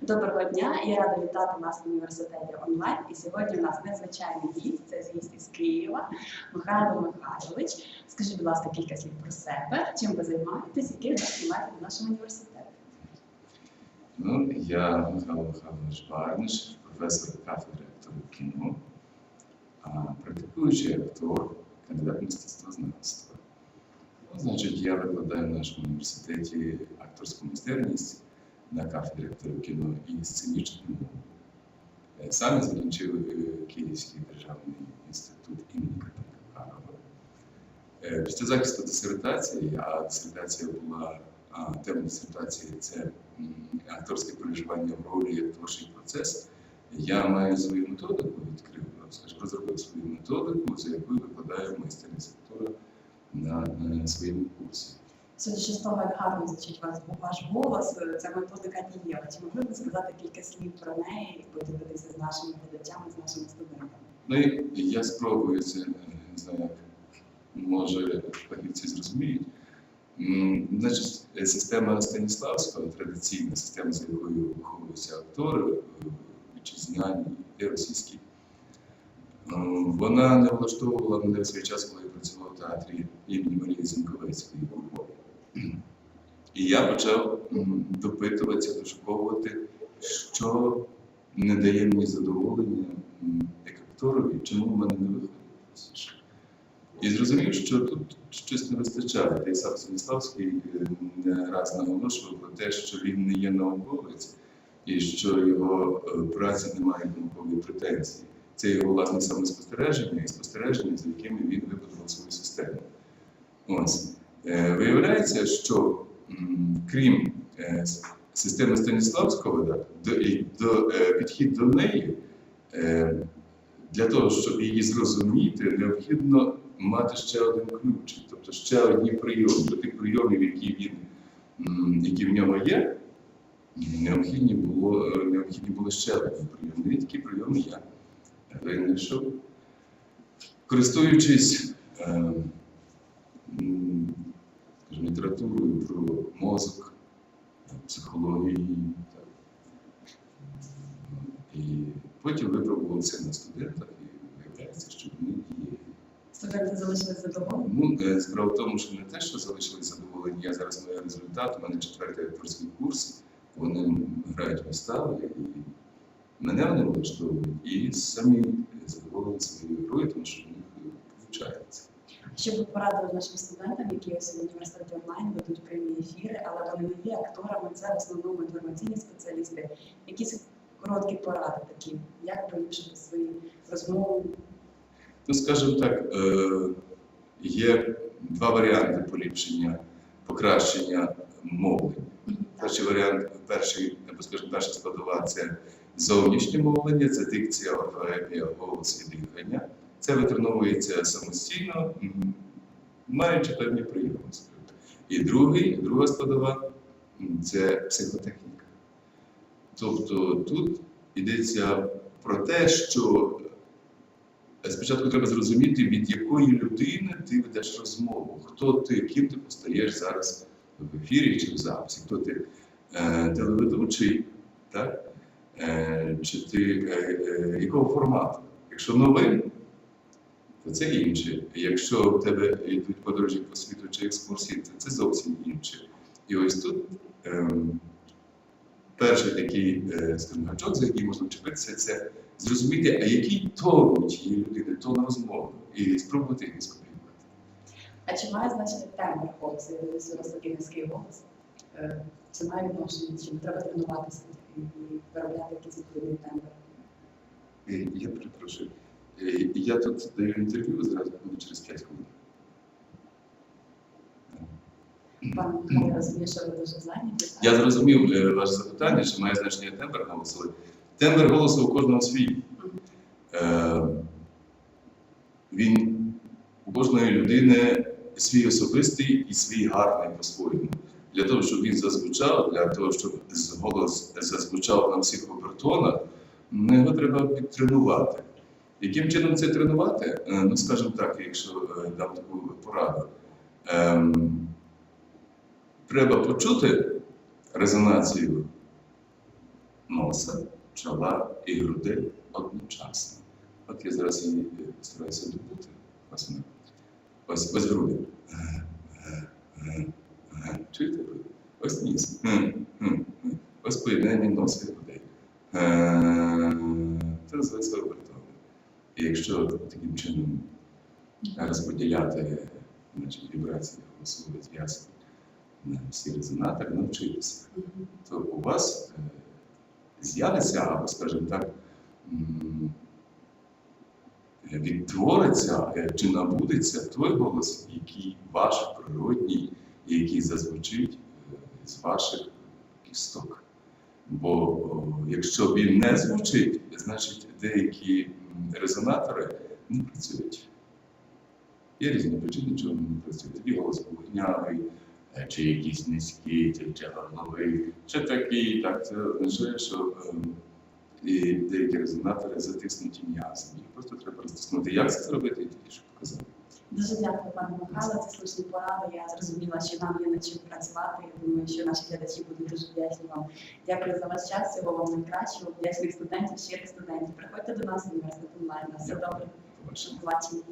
Доброго дня, я рада вітати вас в університеті онлайн. І сьогодні у нас надзвичайний гість, це гість із Києва, Михайло Михайлович. Скажіть, будь ласка, кілька слів про себе, чим ви займаєтесь, який знімаєте в нашому університеті. Ну, я Михайло Михайлович Барниш, професор кафедри акторів кіно, практикуючий актор, кандидат мистецтвознавства. Ну, значить, я викладаю в нашому університеті акторську майстерність на кафедрі кіно і сценічну мову. Е, Сам я закінчив е, Київський державний інститут імені Катенка Карова. Е, Після захисту дисертації, а дисертація була тема дисертації це акторське переживання в ролі творчий процес. Я маю свою методику, відкрив, розробив свою методику, за якою викладаю майстерність актора на своєму курсі. Судячи з того, як гарно звучить ваш голос, ця методика дієва. Чи могли б сказати кілька слів про неї і поділитися з нашими глядачами, з нашими студентами? Ну я спробую це, е, не знаю, як може фахівці зрозуміють. Значить, е, система Станіславського, традиційна система, за якою виховуються актори, е, вітчизняні і російські, е, вона не влаштовувала мене в свій час, коли я працював в театрі імені Марії Зінковецької у Львові. І я почав допитуватися, дошуковувати, що не дає мені задоволення як акторові, чому в мене не виходить. І зрозумів, що тут щось не вистачає. Та й сам Станіславський е, раз наголошував про те, що він не є науковець і що його е, праці не мають наукової претензії. Це його власне самоспостереження і спостереження, за якими він вибудував свою систему. Ось. Е, Виявляється, що крім е, системи Станіславського, е, підхід до неї, для того, щоб її зрозуміти, необхідно мати ще один ключ, тобто ще одні прийоми. До тих прийомів, які, він, які в нього є, необхідні було, необхідні були ще одні прийоми. І такі прийоми я винайшов. Користуючись е, м, скажімо, літературою про мозок, психологію. І потім випробував це на студентах, і виявляється, що вони діє. Студенти залишились задоволені? Ну, е, справа в тому, що не те, що залишились задоволені, я зараз маю результат, у мене четвертий акторський курс, вони грають вистави, і мене вони влаштовують, і самі задоволені своєю грою, тому що в них виходить. Що б ви порадили нашим студентам, які ось в університеті онлайн ведуть прямі ефіри, але вони не є акторами, це в основному інформаційні спеціалісти. Якісь короткі поради такі, як поліпшити свою розмову. Ну, скажімо так, е, є два варіанти поліпшення, покращення мови. Перший варіант, перший, або скажімо, перша складова це зовнішнє мовлення, це дикція, орфоепія, голос і дихання. Це витреновується самостійно, маючи певні прийоми. скажімо. І другий, друга складова це психотехніка. Тобто тут йдеться про те, що спочатку треба зрозуміти, від якої людини ти ведеш розмову, хто ти, ким ти постаєш зараз в ефірі чи в записі, хто ти е, телеведучий, так? Е, чи ти е, е, якого формату? Якщо новин, то це інше. Якщо в тебе йдуть подорожі по світу чи екскурсії, то це зовсім інше. І ось тут ем, перший такий е, скажімо, гачок, за який можна вчепитися, це зрозуміти, а який тон тієї людини, тон розмови, і спробувати їх скопіювати. А чи має значення тембр голосу? Я такий низький голос. Це має відношення, чи треба тренуватися і виробляти якийсь відповідний тембр? Е, Я перепрошую. Е, Я тут даю інтерв'ю, зразу буду через 5 хвилин. Пан Михайло розуміє, що ви дуже зайняті. Я зрозумів е, ваше запитання, що має значення тембр голосу. Тембр голосу у кожного свій. Е, Він у кожної людини свій особистий і свій гарний по-своєму. Для того, щоб він зазвучав, для того, щоб голос зазвучав на всіх обертонах, ну, його треба підтренувати. Яким чином це тренувати? Е, Ну, скажімо так, якщо е, дам таку пораду. Ем, треба почути резонацію носа, чола і грудей одночасно. От я зараз її постараюся добути. Ось. Ось, ось груди. Чуєте? Ось ніс. Ось поєднання носа і грудей. І якщо таким чином розподіляти значить, вібрації голосової зв'язки на всі резонатори, навчитися, то у вас е, з'явиться, або, скажімо так, відтвориться е, чи набудеться той голос, який ваш природній, який зазвучить е, з ваших кісток. Бо якщо він не звучить, значить деякі резонатори не працюють. Є різні причини, чому не працюють. Тоді голос полухнявий, е, чи якийсь низький, чи, чи горловий, чи такий, так це означає, що ем, деякі резонатори затиснуті м'язи. Їх просто треба розтиснути. Як це зробити, я тільки що показав. Дуже дякую, пане Михайло. Це слушні поради. Я зрозуміла, що нам є над чим працювати. Я думаю, що наші глядачі будуть дуже вдячні вам. Дякую за ваш час. Всього вам найкращого. Вдячних студентів, щирих студентів. Приходьте до нас в університет онлайн. Все добре. Побачимо. Побачення.